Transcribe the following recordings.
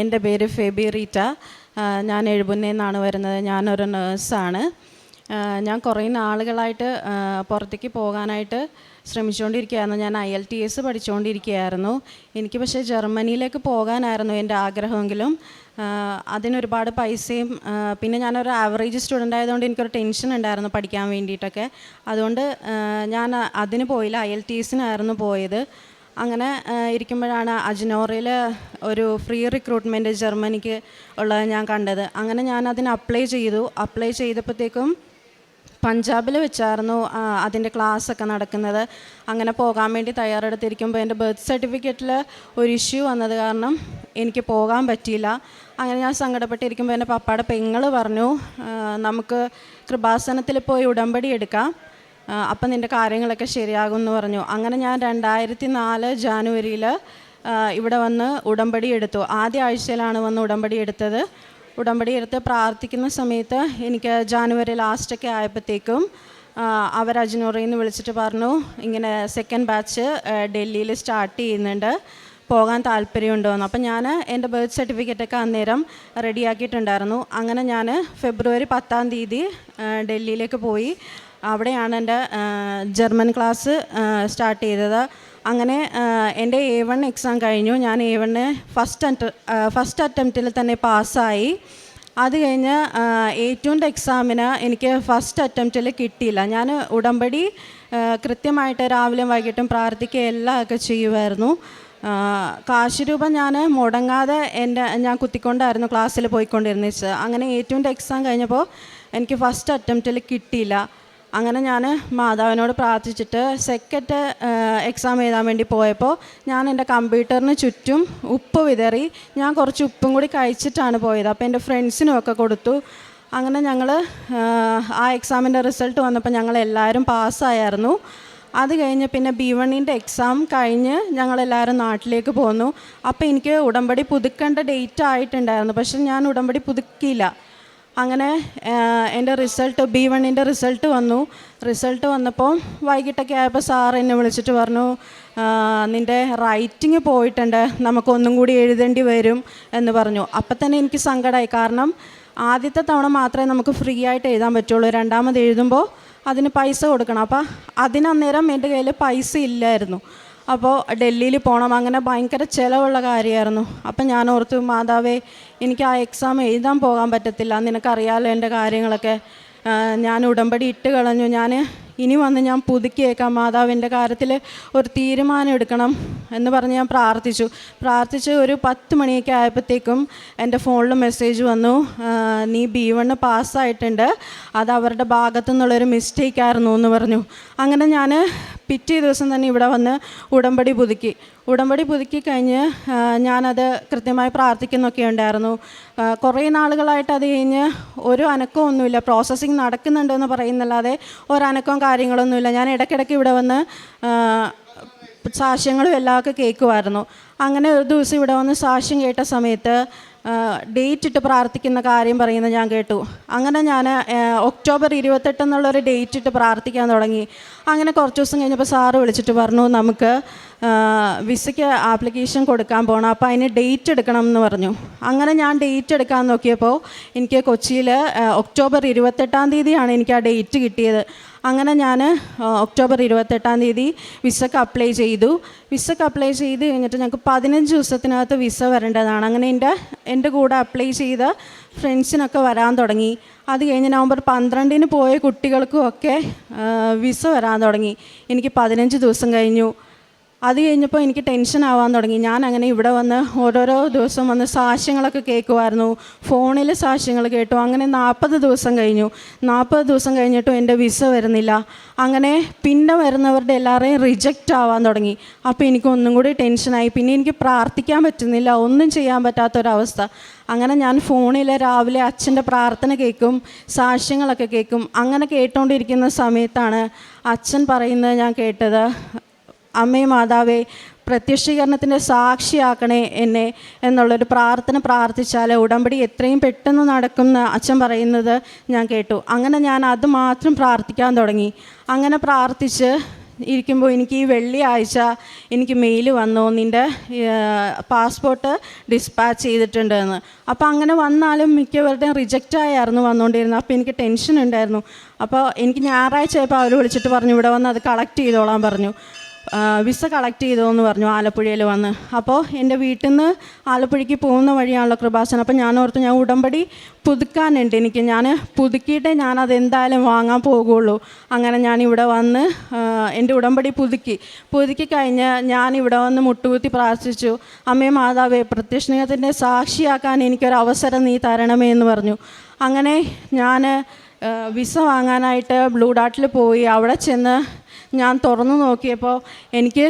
എന്റെ പേര് ഫെബി റീറ്റ. ഞാൻ എഴുപുന്നയിൽ നിന്നാണ് വരുന്നത്. ഞാനൊരു നേഴ്സാണ്. ഞാൻ കുറേ നാളുകളായിട്ട് പുറത്തേക്ക് പോകാനായിട്ട് ശ്രമിച്ചുകൊണ്ടിരിക്കുകയായിരുന്നു. ഞാൻ ഐ എൽ ടി എസ് പഠിച്ചുകൊണ്ടിരിക്കുകയായിരുന്നു. എനിക്ക് പക്ഷേ ജർമ്മനിയിലേക്ക് പോകാനായിരുന്നു എന്റെ ആഗ്രഹമെങ്കിലും അതിനൊരുപാട് പൈസയും പിന്നെ ഞാനൊരു ആവറേജ് സ്റ്റുഡന്റ് ആയതുകൊണ്ട് എനിക്കൊരു ടെൻഷൻ ഉണ്ടായിരുന്നു പഠിക്കാൻ വേണ്ടിയിട്ടൊക്കെ. അതുകൊണ്ട് ഞാൻ അതിന് പോയില്ല. ഐ എൽ ടി എസിനായിരുന്നു പോയത്. അങ്ങനെ ഇരിക്കുമ്പോഴാണ് അജ്നോറിൽ ഒരു ഫ്രീ റിക്രൂട്ട്മെന്റ് ജർമ്മനിക്ക് ഉള്ളത് ഞാൻ കണ്ടത്. അങ്ങനെ ഞാൻ അതിന് അപ്ലൈ ചെയ്തു. അപ്ലൈ ചെയ്തപ്പോഴത്തേക്കും പഞ്ചാബിൽ വെച്ചായിരുന്നു അതിന്റെ ക്ലാസ്സൊക്കെ നടക്കുന്നത്. അങ്ങനെ പോകാൻ വേണ്ടി തയ്യാറെടുത്തിരിക്കുമ്പോൾ എന്റെ ബർത്ത് സർട്ടിഫിക്കറ്റിൽ ഒരു ഇഷ്യൂ വന്നത് കാരണം എനിക്ക് പോകാൻ പറ്റിയില്ല. അങ്ങനെ ഞാൻ സങ്കടപ്പെട്ടിരിക്കുമ്പോൾ എന്റെ പപ്പയുടെ പെങ്ങൾ പറഞ്ഞു നമുക്ക് കൃപാസനത്തിൽ പോയി ഉടമ്പടി എടുക്കാം. അപ്പം നിന്റെ കാര്യങ്ങളൊക്കെ ശരിയാകും എന്ന് പറഞ്ഞു. അങ്ങനെ ഞാൻ രണ്ടായിരത്തി നാല് ജാനുവരിയിൽ ഇവിടെ വന്ന് ഉടമ്പടി എടുത്തു. ആദ്യ ആഴ്ചയിലാണ് വന്ന് ഉടമ്പടി എടുത്തത്. ഉടമ്പടി എടുത്ത് പ്രാർത്ഥിക്കുന്ന സമയത്ത് എനിക്ക് ജാനുവരി ലാസ്റ്റൊക്കെ ആയപ്പോഴത്തേക്കും അവർ അജ്നൂറിൽ നിന്ന് വിളിച്ചിട്ട് പറഞ്ഞു ഇങ്ങനെ സെക്കൻഡ് ബാച്ച് ഡൽഹിയിൽ സ്റ്റാർട്ട് ചെയ്യുന്നുണ്ട്. പോകാൻ താല്പര്യമുണ്ടോ? എന്ന്. അപ്പം ഞാൻ എന്റെ ബർത്ത് സർട്ടിഫിക്കറ്റൊക്കെ അന്നേരം റെഡിയാക്കിയിട്ടുണ്ടായിരുന്നു അങ്ങനെ ഞാൻ ഫെബ്രുവരി പത്താം തീയതി ഡൽഹിയിലേക്ക് പോയി. അവിടെയാണ് എന്റെ ജർമ്മൻ ക്ലാസ് സ്റ്റാർട്ട് ചെയ്തത്. അങ്ങനെ എന്റെ എ വൺ എക്സാം കഴിഞ്ഞു. ഞാൻ A one first at first അറ്റംപ്റ്റിൽ തന്നെ പാസ്സായി അത് കഴിഞ്ഞ് എ ടുന്റെ എക്സാമിന് എനിക്ക് ഫസ്റ്റ് അറ്റംപ്റ്റിൽ കിട്ടിയില്ല. ഞാൻ ഉടമ്പടി കൃത്യമായിട്ട് രാവിലെയും വൈകിട്ടും പ്രാർത്ഥിക്കുക എല്ലാം ഒക്കെ ചെയ്യുമായിരുന്നു. കാശ് രൂപ ഞാൻ മുടങ്ങാതെ എന്റെ ഞാൻ കുത്തിക്കൊണ്ടായിരുന്നു ക്ലാസ്സിൽ പോയിക്കൊണ്ടിരുന്നത്. അങ്ങനെ എ ടുന്റെ എക്സാം കഴിഞ്ഞപ്പോൾ എനിക്ക് ഫസ്റ്റ് അറ്റംപ്റ്റിൽ കിട്ടിയില്ല. അങ്ങനെ ഞാൻ മാതാവിനോട് പ്രാർത്ഥിച്ചിട്ട് സെക്കൻഡ് എക്സാം എഴുതാൻ വേണ്ടി പോയപ്പോൾ ഞാൻ എന്റെ കമ്പ്യൂട്ടറിന് ചുറ്റും ഉപ്പ് വിതറി ഞാൻ കുറച്ച് ഉപ്പും കൂടി കഴിച്ചിട്ടാണ് പോയത്. അപ്പോൾ എന്റെ ഫ്രണ്ട്സിനുമൊക്കെ കൊടുത്തു. അങ്ങനെ ഞങ്ങൾ ആ എക്സാമിന്റെ റിസൾട്ട് വന്നപ്പോൾ ഞങ്ങൾ എല്ലാവരും പാസ്സായിരുന്നു അത് കഴിഞ്ഞ് പിന്നെ ബി വണ്ണിന്റെ എക്സാം കഴിഞ്ഞ് ഞങ്ങളെല്ലാവരും നാട്ടിലേക്ക് പോന്നു. അപ്പോൾ എനിക്ക് ഉടമ്പടി പുതുക്കേണ്ട ഡേറ്റ് ആയിട്ടുണ്ടായിരുന്നു. പക്ഷെ ഞാൻ ഉടമ്പടി പുതുക്കിയില്ല. അങ്ങനെ എന്റെ റിസൾട്ട് ബി വണ്ണിന്റെ റിസൾട്ട് വന്നു. റിസൾട്ട് വന്നപ്പോൾ വൈകിട്ടൊക്കെ ആയപ്പോൾ സാർ എന്നെ വിളിച്ചിട്ട് പറഞ്ഞു നിന്റെ റൈറ്റിംഗ് പോയിട്ടുണ്ട് നമുക്കൊന്നും കൂടി എഴുതേണ്ടി വരും എന്ന് പറഞ്ഞു. അപ്പം തന്നെ എനിക്ക് സങ്കടമായി. കാരണം ആദ്യത്തെ തവണ മാത്രമേ നമുക്ക് ഫ്രീ ആയിട്ട് എഴുതാൻ പറ്റുള്ളൂ. രണ്ടാമത് എഴുതുമ്പോൾ അതിന് പൈസ കൊടുക്കണം. അപ്പം അതിനന്നേരം എന്റെ കയ്യിൽ പൈസ ഇല്ലായിരുന്നു. അപ്പോൾ ഡൽഹിയിൽ പോകണം അങ്ങനെ ഭയങ്കര ചിലവുള്ള കാര്യമായിരുന്നു അപ്പം ഞാൻ ഓർത്തു മാതാവേ എനിക്ക് ആ എക്സാം എഴുതാൻ പോകാൻ പറ്റത്തില്ല. നിനക്കറിയാലോ എന്റെ കാര്യങ്ങളൊക്കെ. ഞാൻ ഉടമ്പടി ഇട്ട് കളഞ്ഞു. ഞാൻ ഇനി വന്ന് ഞാൻ പുതുക്കിയേക്കാം. മാതാവിന്റെ കാര്യത്തിൽ ഒരു തീരുമാനം എടുക്കണം എന്ന് പറഞ്ഞ് ഞാൻ പ്രാർത്ഥിച്ചു. പ്രാർത്ഥിച്ച് ഒരു പത്ത് മണിയൊക്കെ ആയപ്പോഴത്തേക്കും എന്റെ ഫോണിൽ മെസ്സേജ് വന്നു. നീ ബി വണ്ണ് പാസ്സായിട്ടുണ്ട്. അത് അവരുടെ ഭാഗത്തു നിന്നുള്ളൊരു മിസ്റ്റേക്ക് ആയിരുന്നു എന്ന് പറഞ്ഞു. അങ്ങനെ ഞാൻ പിറ്റേ ദിവസം തന്നെ ഇവിടെ വന്ന് ഉടമ്പടി പുതുക്കി. ഉടമ്പടി പുതുക്കി കഴിഞ്ഞ് ഞാനത് കൃത്യമായി പ്രാർത്ഥിക്കുന്നൊക്കെ ഉണ്ടായിരുന്നു. കുറേ നാളുകളായിട്ട് അത് കഴിഞ്ഞ് ഒരു അനക്കമൊന്നുമില്ല പ്രോസസ്സിങ് നടക്കുന്നുണ്ടെന്ന് പറയുന്നല്ലാതെ ഒരനക്കവും കാര്യങ്ങളൊന്നുമില്ല. ഞാൻ ഇടയ്ക്കിടയ്ക്ക് ഇവിടെ വന്ന് സാക്ഷ്യങ്ങളും എല്ലാമൊക്കെ കേൾക്കുമായിരുന്നു. അങ്ങനെ ഒരു ദിവസം ഇവിടെ വന്ന് സാക്ഷ്യം കേട്ട സമയത്ത് ഡേറ്റ് ഇട്ട് പ്രാർത്ഥിക്കുന്ന കാര്യം പറയുന്നത് ഞാൻ കേട്ടു. അങ്ങനെ ഞാൻ ഒക്ടോബർ ഇരുപത്തെട്ട് എന്നുള്ളൊരു ഡേറ്റ് ഇട്ട് പ്രാർത്ഥിക്കാൻ തുടങ്ങി. അങ്ങനെ കുറച്ച് ദിവസം കഴിഞ്ഞപ്പോൾ സാറ് വിളിച്ചിട്ട് പറഞ്ഞു നമുക്ക് വിസയ്ക്ക് ആപ്ലിക്കേഷൻ കൊടുക്കാൻ പോകണം അപ്പോൾ അതിന് ഡേറ്റ് എടുക്കണം എന്ന് പറഞ്ഞു. അങ്ങനെ ഞാൻ ഡേറ്റ് എടുക്കാൻ നോക്കിയപ്പോൾ എനിക്ക് കൊച്ചിയിൽ ഒക്ടോബർ ഇരുപത്തെട്ടാം തീയതിയാണ് എനിക്ക് ആ ഡേറ്റ് കിട്ടിയത്. അങ്ങനെ ഞാൻ ഒക്ടോബർ ഇരുപത്തെട്ടാം തീയതി വിസക്ക് അപ്ലൈ ചെയ്തു. വിസക്ക് അപ്ലൈ ചെയ്ത് കഴിഞ്ഞിട്ട് ഞങ്ങൾക്ക് പതിനഞ്ച് ദിവസത്തിനകത്ത് വിസ വരേണ്ടതാണ്. അങ്ങനെ എന്റെ എന്റെ കൂടെ അപ്ലൈ ചെയ്ത ഫ്രണ്ട്സിനൊക്കെ വരാൻ തുടങ്ങി. അത് കഴിഞ്ഞ് നവംബർ പന്ത്രണ്ടിന് പോയ കുട്ടികൾക്കും ഒക്കെ വിസ വരാൻ തുടങ്ങി. എനിക്ക് പതിനഞ്ച് ദിവസം കഴിഞ്ഞു. അത് കഴിഞ്ഞപ്പോൾ എനിക്ക് ടെൻഷൻ ആവാൻ തുടങ്ങി. ഞാൻ അങ്ങനെ ഇവിടെ വന്ന് ഓരോരോ ദിവസം വന്ന് സാക്ഷ്യങ്ങളൊക്കെ കേൾക്കുമായിരുന്നു ഫോണിൽ സാക്ഷ്യങ്ങൾ കേട്ടു. അങ്ങനെ നാൽപ്പത് ദിവസം കഴിഞ്ഞു. നാൽപ്പത് ദിവസം കഴിഞ്ഞിട്ടും എന്റെ വിസ വരുന്നില്ല. അങ്ങനെ പിന്നെ വരുന്നവരുടെ എല്ലാവരെയും റിജക്റ്റ് ആവാൻ തുടങ്ങി. അപ്പോൾ എനിക്ക് ഒന്നും കൂടി ടെൻഷനായി പിന്നെ എനിക്ക് പ്രാർത്ഥിക്കാൻ പറ്റുന്നില്ല. ഒന്നും ചെയ്യാൻ പറ്റാത്തൊരവസ്ഥ. അങ്ങനെ ഞാൻ ഫോണിൽ രാവിലെ അച്ഛന്റെ പ്രാർത്ഥന കേൾക്കും സാക്ഷ്യങ്ങളൊക്കെ കേൾക്കും. അങ്ങനെ കേട്ടുകൊണ്ടിരിക്കുന്ന സമയത്താണ് അച്ഛൻ പറയുന്നത് ഞാൻ കേട്ടത് അമ്മേ മാതാവേ പ്രത്യക്ഷീകരണത്തിന്റെ സാക്ഷിയാക്കണേ എന്നെ എന്നുള്ളൊരു പ്രാർത്ഥന പ്രാർത്ഥിച്ചാൽ ഉടമ്പടി എത്രയും പെട്ടെന്ന് നടക്കുമെന്ന് അച്ഛൻ പറയുന്നത് ഞാൻ കേട്ടു. അങ്ങനെ ഞാൻ അത് മാത്രം പ്രാർത്ഥിക്കാൻ തുടങ്ങി. അങ്ങനെ പ്രാർത്ഥിച്ച് ഇരിക്കുമ്പോൾ എനിക്ക് ഈ വെള്ളിയാഴ്ച എനിക്ക് മെയിൽ വന്നു. നിന്റെ പാസ്പോർട്ട് ഡിസ്പാച്ച് ചെയ്തിട്ടുണ്ടെന്ന്. അപ്പോൾ അങ്ങനെ വന്നാലും മിക്കവരുടെയും റിജക്റ്റ് ആയിരുന്നു വന്നുകൊണ്ടിരുന്നത്. അപ്പോൾ എനിക്ക് ടെൻഷൻ ഉണ്ടായിരുന്നു. അപ്പോൾ എനിക്ക് ഞായറാഴ്ച ആയപ്പോൾ അവർ വിളിച്ചിട്ട് പറഞ്ഞു ഇവിടെ വന്ന് അത് കളക്ട് ചെയ്തോളാൻ പറഞ്ഞു. വിസ കളക്ട് ചെയ്തു എന്ന് പറഞ്ഞു ആലപ്പുഴയിൽ വന്ന്. അപ്പോൾ എന്റെ വീട്ടിൽ നിന്ന് ആലപ്പുഴയ്ക്ക് പോകുന്ന വഴിയാണല്ലോ കൃപാസനം. അപ്പോൾ ഞാൻ ഓർത്ത് ഞാൻ ഉടമ്പടി പുതുക്കാനുണ്ട് എനിക്ക്. ഞാൻ പുതുക്കിയിട്ടേ ഞാൻ അതെന്തായാലും വാങ്ങാൻ പോകുള്ളൂ. അങ്ങനെ ഞാൻ ഇവിടെ വന്ന് എന്റെ ഉടമ്പടി പുതുക്കി. പുതുക്കി കഴിഞ്ഞ് ഞാൻ ഇവിടെ വന്ന് മുട്ടുകുത്തി പ്രാർത്ഥിച്ചു. അമ്മേ മാതാവേ പ്രത്യക്ഷണത്തിന്റെ സാക്ഷിയാക്കാൻ എനിക്കൊരു അവസരം നീ തരണമേ എന്ന് പറഞ്ഞു. അങ്ങനെ ഞാൻ വിസ വാങ്ങാനായിട്ട് ബ്ലൂ ഡാട്ടിൽ പോയി. അവിടെ ചെന്ന് ഞാൻ തുറന്നു നോക്കിയപ്പോൾ എനിക്ക്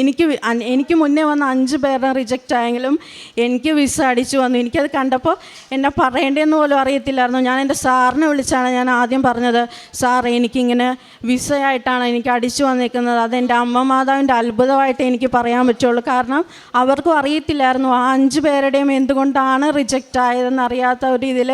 എനിക്ക് എനിക്ക് മുന്നേ വന്ന അഞ്ച് പേരുടെ റിജക്റ്റ് ആയെങ്കിലും എനിക്ക് വിസ അടിച്ചു വന്നു. എനിക്കത് കണ്ടപ്പോൾ എന്നെ പറയേണ്ടതെന്ന് പോലും അറിയത്തില്ലായിരുന്നു. ഞാൻ എന്റെ സാറിനെ വിളിച്ചാണ് ഞാൻ ആദ്യം പറഞ്ഞത് സാർ എനിക്കിങ്ങനെ വിസയായിട്ടാണ് എനിക്ക് അടിച്ചു വന്നിരിക്കുന്നത് അത് എന്റെ അമ്മ മാതാവിന്റെ അത്ഭുതമായിട്ട് എനിക്ക് പറയാൻ പറ്റുള്ളൂ. കാരണം അവർക്കും അറിയത്തില്ലായിരുന്നു ആ അഞ്ച് പേരുടെയും എന്തുകൊണ്ടാണ് റിജക്റ്റ് ആയതെന്ന് അറിയാത്ത ഒരു ഇതിൽ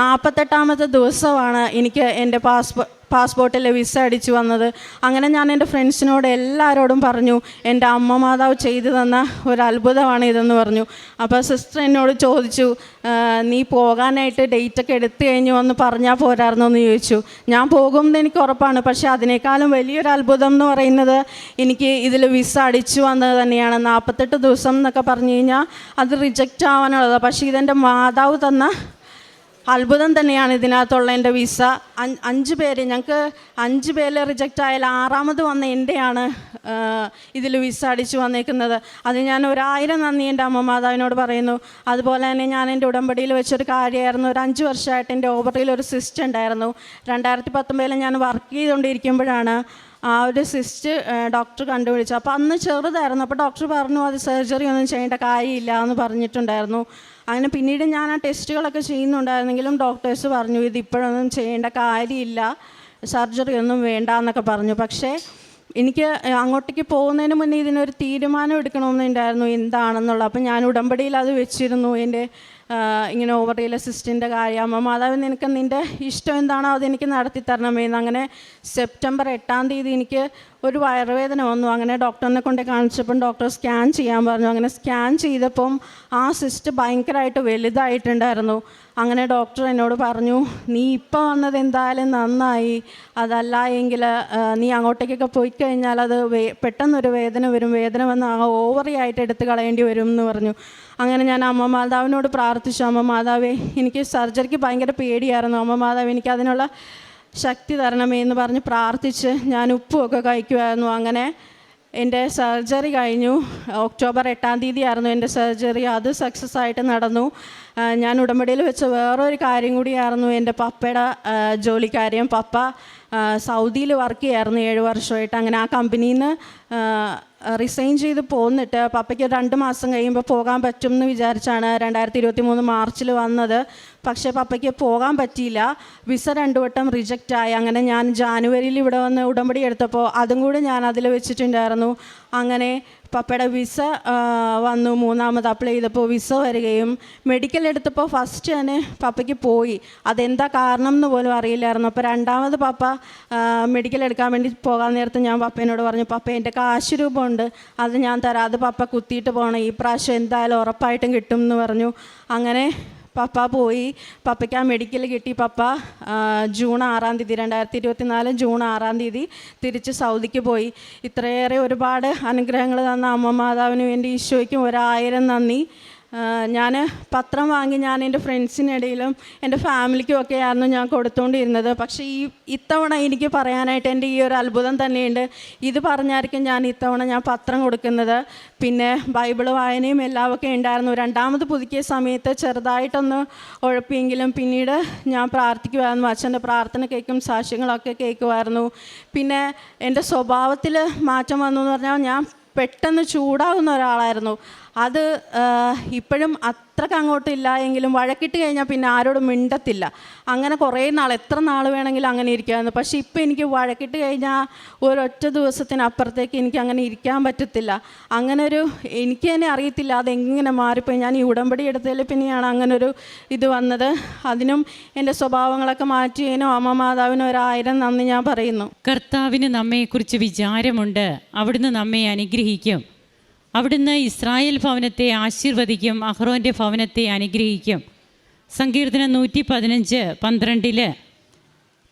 നാൽപ്പത്തെട്ടാമത്തെ ദിവസമാണ് എനിക്ക് എന്റെ പാസ്പോർട്ട് പാസ്പോർട്ടിൽ വിസ അടിച്ചു വന്നത്. അങ്ങനെ ഞാൻ എന്റെ ഫ്രണ്ട്സിനോട് എല്ലാവരോടും പറഞ്ഞു എന്റെ അമ്മ മാതാവ് ചെയ്തു തന്ന ഒരു അത്ഭുതമാണ് ഇതെന്ന് പറഞ്ഞു. അപ്പോൾ സിസ്റ്റർ എന്നോട് ചോദിച്ചു നീ പോകാനായിട്ട് ഡേറ്റ് ഒക്കെ എടുത്തു കഴിഞ്ഞു എന്ന് പറഞ്ഞാൽ പോരായിരുന്നോ? എന്ന് ചോദിച്ചു. ഞാൻ പോകുമെന്ന് എനിക്ക് ഉറപ്പാണ് പക്ഷേ അതിനേക്കാളും വലിയൊരു അത്ഭുതം എന്ന് പറയുന്നത് എനിക്ക് ഇതിൽ വിസ അടിച്ചു വന്നത് തന്നെയാണ്. നാൽപ്പത്തെട്ട് ദിവസം എന്നൊക്കെ പറഞ്ഞു കഴിഞ്ഞാൽ അത് റിജക്റ്റ് ആവാനുള്ളത് പക്ഷേ ഇതെന്റെ മാതാവ് തന്ന അത്ഭുതം തന്നെയാണ് ഇതിനകത്തുള്ള എന്റെ വിസ. അഞ്ച് പേര് ഞങ്ങൾക്ക് അഞ്ച് പേര് റിജക്റ്റ് ആയാൽ ആറാമത് വന്ന എന്റെയാണ് ഇതിൽ വിസ അടിച്ചു വന്നേക്കുന്നത്. അത് ഞാൻ ഒരായിരം നന്ദി എന്റെ അമ്മ മാതാവിനോട് പറയുന്നു. അതുപോലെ തന്നെ ഞാൻ എന്റെ ഉടമ്പടിയിൽ വെച്ചൊരു കാര്യമായിരുന്നു. ഒരു അഞ്ച് വർഷമായിട്ട് എന്റെ ഓവറിൽ ഒരു സിസ്റ്റ് ഉണ്ടായിരുന്നു. രണ്ടായിരത്തി പത്തൊമ്പതിൽ ഞാൻ വർക്ക് ചെയ്തുകൊണ്ടിരിക്കുമ്പോഴാണ് ആ ഒരു സിസ്റ്റ് ഡോക്ടർ കണ്ടുപിടിച്ചു. അപ്പോൾ അന്ന് ചെറുതായിരുന്നു. അപ്പോൾ ഡോക്ടർ പറഞ്ഞു അത് സർജറി ഒന്നും ചെയ്യേണ്ട കാര്യമില്ല എന്ന് പറഞ്ഞിട്ടുണ്ടായിരുന്നു. അങ്ങനെ പിന്നീട് ഞാൻ ആ ടെസ്റ്റുകളൊക്കെ ചെയ്യുന്നുണ്ടായിരുന്നെങ്കിലും ഡോക്ടേഴ്സ് പറഞ്ഞു ഇത് ഇപ്പോഴൊന്നും ചെയ്യേണ്ട കാര്യമില്ല. സർജറി ഒന്നും വേണ്ട എന്നൊക്കെ പറഞ്ഞു. പക്ഷേ എനിക്ക് അങ്ങോട്ടേക്ക് പോകുന്നതിന് മുന്നേ ഇതിനൊരു തീരുമാനം എടുക്കണമെന്നുണ്ടായിരുന്നു. എന്താണെന്നുള്ളത്. അപ്പം ഞാൻ ഉടമ്പടിയിൽ അത് വെച്ചിരുന്നു. എന്റെ ഇങ്ങനെ സിസ്റ്റിന്റെ കാര്യം അമ്മ മാതാവ് നിനക്ക് നിന്റെ ഇഷ്ടം എന്താണോ അതെനിക്ക് നടത്തി തരണമെന്ന് അങ്ങനെ സെപ്റ്റംബർ എട്ടാം തീയതി എനിക്ക് ഒരു വയറുവേദന വന്നു. അങ്ങനെ ഡോക്ടറിനെ കൊണ്ട് കാണിച്ചപ്പം ഡോക്ടർ സ്കാൻ ചെയ്യാൻ പറഞ്ഞു. അങ്ങനെ സ്കാൻ ചെയ്തപ്പം ആ സിസ്റ്റ് ഭയങ്കരമായിട്ട് വലുതായിട്ടുണ്ടായിരുന്നു. അങ്ങനെ ഡോക്ടർ എന്നോട് പറഞ്ഞു നീ ഇപ്പോൾ വന്നത് എന്തായാലും നന്നായി. അതല്ല എങ്കിൽ നീ അങ്ങോട്ടേക്കൊക്കെ പോയി കഴിഞ്ഞാൽ അത് വേ പെട്ടെന്നൊരു വേദന വരും. വേദന വന്ന് ആ ഓവറി ആയിട്ട് എടുത്ത് കളയേണ്ടി വരും എന്ന് പറഞ്ഞു. അങ്ങനെ ഞാൻ അമ്മ മാതാവിനോട് പ്രാർത്ഥിച്ചു. അമ്മ മാതാവേ എനിക്ക് സർജറിക്ക് ഭയങ്കര പേടിയായിരുന്നു. അമ്മ മാതാവ് എനിക്ക് അതിനുള്ള ശക്തി തരണമേ എന്ന് പറഞ്ഞ് പ്രാർത്ഥിച്ച് ഞാൻ ഉപ്പുമൊക്കെ കഴിക്കുമായിരുന്നു അങ്ങനെ എന്റെ സർജറി കഴിഞ്ഞു. ഒക്ടോബർ എട്ടാം തീയതി ആയിരുന്നു എന്റെ സർജറി. അത് സക്സസ് ആയിട്ട് നടന്നു. ഞാൻ ഉടമ്പടിയിൽ വെച്ച വേറൊരു കാര്യം കൂടിയായിരുന്നു എന്റെ പപ്പയുടെ ജോലിക്കാര്യം. പപ്പ സൗദിയിൽ വർക്ക് ചെയ്യായിരുന്നു ഏഴ് വർഷമായിട്ട്. അങ്ങനെ ആ കമ്പനിയിൽ നിന്ന് റിസൈൻ ചെയ്ത് പോന്നിട്ട് പപ്പയ്ക്ക് രണ്ട് മാസം കഴിയുമ്പോൾ പോകാൻ പറ്റും എന്ന് വിചാരിച്ചാണ് രണ്ടായിരത്തി ഇരുപത്തി മൂന്ന് മാർച്ചിൽ വന്നത്. പക്ഷേ പപ്പയ്ക്ക് പോകാൻ പറ്റിയില്ല. വിസ രണ്ടു വട്ടം റിജക്റ്റ് ആയി. അങ്ങനെ ഞാൻ ജാനുവരിയിൽ ഇവിടെ വന്ന് ഉടമ്പടി എടുത്തപ്പോൾ അതും കൂടി ഞാൻ അതിൽ വെച്ചിട്ടുണ്ടായിരുന്നു. അങ്ങനെ പപ്പയുടെ വിസ വന്നു. മൂന്നാമത് അപ്ലൈ ചെയ്തപ്പോൾ വിസ വരികയും മെഡിക്കൽ എടുത്തപ്പോൾ ഫസ്റ്റ് തന്നെ പപ്പയ്ക്ക് പോയി. അതെന്താ കാരണം എന്ന് പോലും അറിയില്ലായിരുന്നു. അപ്പോൾ രണ്ടാമത് പപ്പ മെഡിക്കൽ എടുക്കാൻ വേണ്ടി പോകാൻ നേരത്തെ ഞാൻ പപ്പേനോട് പറഞ്ഞു പപ്പ എന്റെ കാശ് രൂപമുണ്ട്. അത് ഞാൻ തരാം. അത് പപ്പ കുത്തിയിട്ട് പോകണം. ഈ പ്രാവശ്യം എന്തായാലും ഉറപ്പായിട്ടും കിട്ടും എന്ന് പറഞ്ഞു. അങ്ങനെ പപ്പ പോയി. പപ്പയ്ക്ക് ആ മെഡിക്കൽ കിട്ടി പപ്പ. ജൂൺ ആറാം തീയതി രണ്ടായിരത്തി ഇരുപത്തി നാല് ജൂൺ ആറാം തീയതി തിരിച്ച് സൗദിക്ക് പോയി. ഇത്രയേറെ ഒരുപാട് അനുഗ്രഹങ്ങൾ തന്ന അമ്മ മാതാവിന് വേണ്ടി ഈശോയ്ക്കും ഒരായിരം നന്ദി. ഞാൻ പത്രം വാങ്ങി ഞാൻ എന്റെ ഫ്രണ്ട്സിനിടയിലും എന്റെ ഫാമിലിക്കും ഒക്കെ ആയിരുന്നു ഞാൻ കൊടുത്തുകൊണ്ടിരുന്നത് പക്ഷേ ഈ ഇത്തവണ എനിക്ക് പറയാനായിട്ട് എന്റെ ഈ ഒരു അത്ഭുതം തന്നെയുണ്ട്. ഇത് പറഞ്ഞായിരിക്കും ഞാൻ ഇത്തവണ ഞാൻ പത്രം കൊടുക്കുന്നത്. പിന്നെ ബൈബിൾ വായനയും എല്ലാം ഒക്കെ ഉണ്ടായിരുന്നു. രണ്ടാമത് പുതുക്കിയ സമയത്ത് ചെറുതായിട്ടൊന്ന് ഉഴപ്പിയെങ്കിലും പിന്നീട് ഞാൻ പ്രാർത്ഥിക്കുമായിരുന്നു അച്ഛന്റെ പ്രാർത്ഥന കേൾക്കും സാക്ഷ്യങ്ങളൊക്കെ കേൾക്കുമായിരുന്നു പിന്നെ എന്റെ സ്വഭാവത്തിൽ മാറ്റം വന്നു എന്ന് പറഞ്ഞാൽ ഞാൻ പെട്ടെന്ന് ചൂടാകുന്ന ഒരാളായിരുന്നു. അത് ഇപ്പോഴും അത്രയ്ക്ക് അങ്ങോട്ടില്ല. എങ്കിലും വഴക്കിട്ട് കഴിഞ്ഞാൽ പിന്നെ ആരോടും മിണ്ടത്തില്ല. അങ്ങനെ കുറേ നാൾ എത്ര നാൾ വേണമെങ്കിലും അങ്ങനെ ഇരിക്കാമായിരുന്നു. പക്ഷേ ഇപ്പം എനിക്ക് വഴക്കിട്ട് കഴിഞ്ഞാൽ ഒരൊറ്റ ദിവസത്തിനപ്പുറത്തേക്ക് എനിക്ക് അങ്ങനെ ഇരിക്കാൻ പറ്റത്തില്ല. അങ്ങനെ ഒരു എനിക്ക് തന്നെ അറിയത്തില്ല അതെങ്ങനെ മാറിപ്പോയി. ഞാൻ ഈ ഉടമ്പടി എടുത്തതിൽ പിന്നെയാണ് അങ്ങനൊരു ഇത് വന്നത്. അതിനും എന്റെ സ്വഭാവങ്ങളൊക്കെ മാറ്റിയതിനും അമ്മ മാതാവിനും ഒരായിരം നന്ദി ഞാൻ പറയുന്നു. കർത്താവിന് നമ്മെക്കുറിച്ച് വിചാരമുണ്ട്. അവിടുന്ന് നമ്മെ അനുഗ്രഹിക്കും. അവിടുന്ന് ഇസ്രായേൽ ഭവനത്തെ ആശീർവദിക്കും അഹ്റോന്റെ ഭവനത്തെ അനുഗ്രഹിക്കും. സങ്കീർത്തനം നൂറ്റി പതിനഞ്ച് പന്ത്രണ്ടിൽ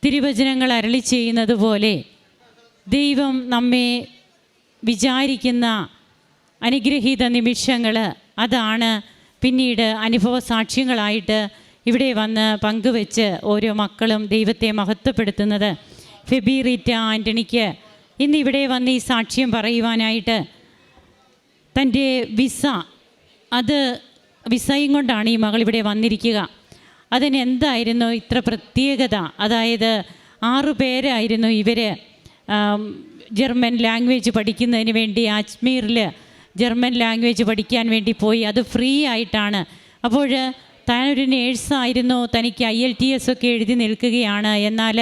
തിരുവചനങ്ങൾ അരളി ചെയ്യുന്നത് പോലെ ദൈവം നമ്മെ വിചാരിക്കുന്ന അനുഗ്രഹീത നിമിഷങ്ങൾ അതാണ്. പിന്നീട് അനുഭവ സാക്ഷ്യങ്ങളായിട്ട് ഇവിടെ വന്ന് പങ്കുവെച്ച് ഓരോ മക്കളും ദൈവത്തെ മഹത്വപ്പെടുത്തുന്നത്. ഫെബി റീറ്റ ആന്റണിക്ക് ഇന്ന് ഇവിടെ വന്ന് ഈ സാക്ഷ്യം പറയുവാനായിട്ട് തന്റെ വിസ അത് വിസയും കൊണ്ടാണ് ഈ മകൾ ഇവിടെ വന്നിരിക്കുക. അതിനെന്തായിരുന്നു ഇത്ര പ്രത്യേകത? അതായത് ആറു പേരായിരുന്നു ഇവർ ജർമ്മൻ ലാംഗ്വേജ് പഠിക്കുന്നതിന് വേണ്ടി അജ്മീറിൽ ജർമ്മൻ ലാംഗ്വേജ് പഠിക്കാൻ വേണ്ടി പോയി. അത് ഫ്രീ ആയിട്ടാണ്. അപ്പോൾ താനൊരു നേഴ്സായിരുന്നു തനിക്ക് ഐ എൽ ടി എസ് ഒക്കെ എഴുതി നിൽക്കുകയാണ്. എന്നാൽ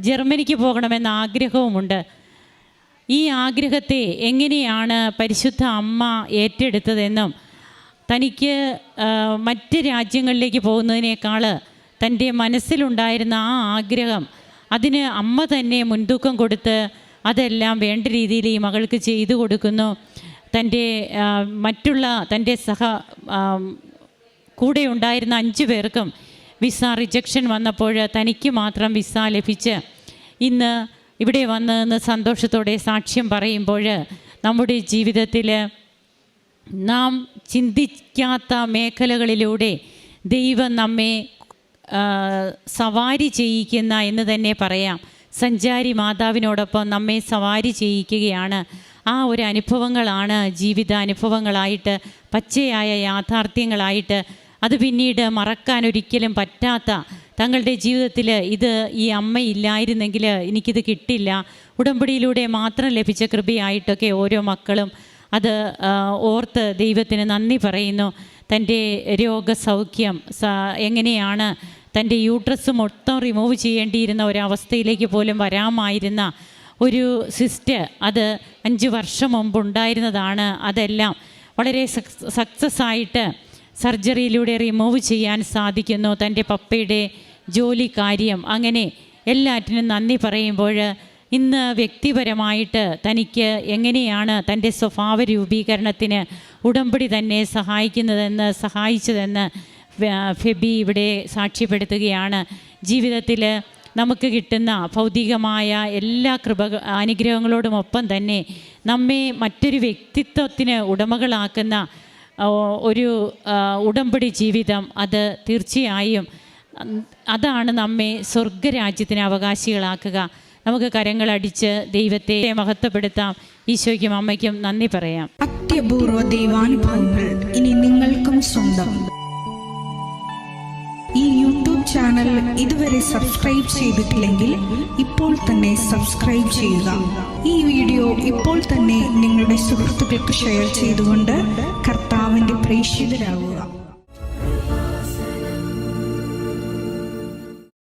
ജർമ്മനിക്ക് പോകണമെന്ന ആഗ്രഹവുമുണ്ട്. ഈ ആഗ്രഹത്തെ എങ്ങനെയാണ് പരിശുദ്ധ അമ്മ ഏറ്റെടുത്തതെന്നും തനിക്ക് മറ്റ് രാജ്യങ്ങളിലേക്ക് പോകുന്നതിനേക്കാൾ തന്റെ മനസ്സിലുണ്ടായിരുന്ന ആ ആഗ്രഹം അതിന് അമ്മ തന്നെ മുൻതൂക്കം കൊടുത്ത് അതെല്ലാം വേണ്ട രീതിയിൽ ഈ മകൾക്ക് ചെയ്തു കൊടുക്കുന്നു. തന്റെ മറ്റുള്ള തന്റെ സഹ കൂടെ ഉണ്ടായിരുന്ന അഞ്ച് പേർക്കും വിസ റിജക്ഷൻ വന്നപ്പോൾ തനിക്ക് മാത്രം വിസ ലഭിച്ച് ഇന്ന് ഇവിടെ വന്ന് നിന്ന് സന്തോഷത്തോടെ സാക്ഷ്യം പറയുമ്പോൾ നമ്മുടെ ജീവിതത്തിൽ നാം ചിന്തിക്കാത്ത മേഖലകളിലൂടെ ദൈവം നമ്മെ സവാരി ചെയ്യിക്കുന്ന എന്ന് തന്നെ പറയാം. സഞ്ചാരി മാതാവിനോടൊപ്പം നമ്മെ സവാരി ചെയ്യിക്കുകയാണ്. ആ ഒരു അനുഭവങ്ങളാണ് ജീവിത അനുഭവങ്ങളായിട്ട് പച്ചയായ യാഥാർത്ഥ്യങ്ങളായിട്ട്. അത് പിന്നീട് മറക്കാൻ ഒരിക്കലും പറ്റാത്ത തങ്ങളുടെ ജീവിതത്തിൽ ഇത് ഈ അമ്മ അമ്മയില്ലായിരുന്നെങ്കിൽ എനിക്കിത് കിട്ടില്ല. ഉടമ്പടിയിലൂടെ മാത്രം ലഭിച്ച കൃപയായിട്ടൊക്കെ ഓരോ മക്കളും അത് ഓർത്ത് ദൈവത്തിന് നന്ദി പറയുന്നു. തന്റെ രോഗസൗഖ്യം എങ്ങനെയാണ് തന്റെ യൂട്രസ് മൊത്തം റിമൂവ് ചെയ്യേണ്ടിയിരുന്ന ഒരവസ്ഥയിലേക്ക് പോലും വരാമായിരുന്ന ഒരു സിസ്റ്റ് അത് അഞ്ച് വർഷം മുമ്പ് ഉണ്ടായിരുന്നതാണ്. അതെല്ലാം വളരെ സക്സസ് ആയിട്ട് സർജറിയിലൂടെ റിമൂവ് ചെയ്യാൻ സാധിക്കുന്നു. തന്റെ പപ്പയുടെ ജോലി കാര്യം അങ്ങനെ എല്ലാറ്റിനും നന്ദി പറയുമ്പോൾ ഇന്ന് വ്യക്തിപരമായിട്ട് തനിക്ക് എങ്ങനെയാണ് തന്റെ സ്വഭാവ രൂപീകരണത്തിന് ഉടമ്പടി തന്നെ സഹായിക്കുന്നതെന്ന് സഹായിച്ചതെന്ന് ഫെബി ഇവിടെ സാക്ഷ്യപ്പെടുത്തുകയാണ്. ജീവിതത്തിൽ നമുക്ക് കിട്ടുന്ന ഭൗതികമായ എല്ലാ കൃപ അനുഗ്രഹങ്ങളോടുമൊപ്പം തന്നെ നമ്മെ മറ്റൊരു വ്യക്തിത്വത്തിന് ഉടമകളാക്കുന്ന ഒരു ഉടമ്പടി ജീവിതം അത് തീർച്ചയായും അതാണ് നമ്മെ സ്വർഗരാജ്യത്തിന് അവകാശികളാക്കുക. നമുക്ക് കരങ്ങളടിച്ച് ദൈവത്തെ മഹത്വപ്പെടുത്താം. ഈശോയ്ക്കും അമ്മയ്ക്കും നന്ദി പറയാം. അത്യപൂർവ ദൈവാനുഭവങ്ങൾ ഇനി നിങ്ങൾക്കും സ്വന്തം. ഈ യൂട്യൂബ് ചാനൽ ഇതുവരെ സബ്സ്ക്രൈബ് ചെയ്തിട്ടില്ലെങ്കിൽ ഇപ്പോൾ തന്നെ സബ്സ്ക്രൈബ് ചെയ്യുക. ഈ വീഡിയോ ഇപ്പോൾ തന്നെ നിങ്ങളുടെ സുഹൃത്തുക്കൾക്ക് ഷെയർ ചെയ്തുകൊണ്ട് കർത്താവിന്റെ പ്രേക്ഷിതരാകുക